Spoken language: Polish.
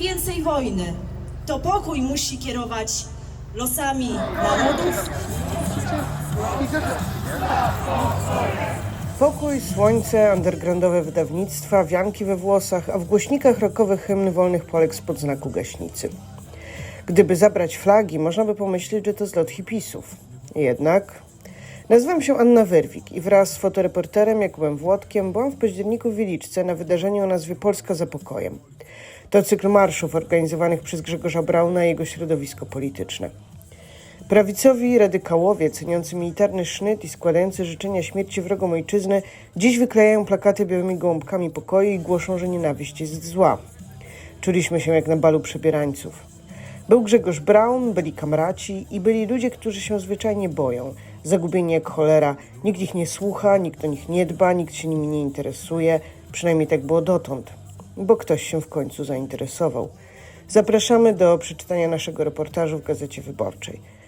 więcej wojny. To pokój musi kierować losami narodów, Pokój, słońce, undergroundowe wydawnictwa, wianki we włosach, a w głośnikach rokowy hymn wolnych Polek spod znaku gaśnicy. Gdyby zabrać flagi, można by pomyśleć, że to zlot hipisów. Jednak nazywam się Anna Wyrwik i wraz z fotoreporterem Jakubem Włodkiem byłam w październiku w Wieliczce na wydarzeniu o nazwie Polska za pokojem. To cykl marszów organizowanych przez Grzegorza Brauna i jego środowisko polityczne. Prawicowi radykałowie ceniący militarny sznyt i składający życzenia śmierci wrogom ojczyzny dziś wyklejają plakaty białymi gołąbkami pokoju i głoszą, że nienawiść jest zła. Czuliśmy się jak na balu przebierańców. Był Grzegorz Braun, byli kamraci i byli ludzie, którzy się zwyczajnie boją. Zagubieni jak cholera. Nikt ich nie słucha, nikt o nich nie dba, nikt się nimi nie interesuje. Przynajmniej tak było dotąd, bo ktoś się w końcu zainteresował. Zapraszamy do przeczytania naszego reportażu w Gazecie Wyborczej.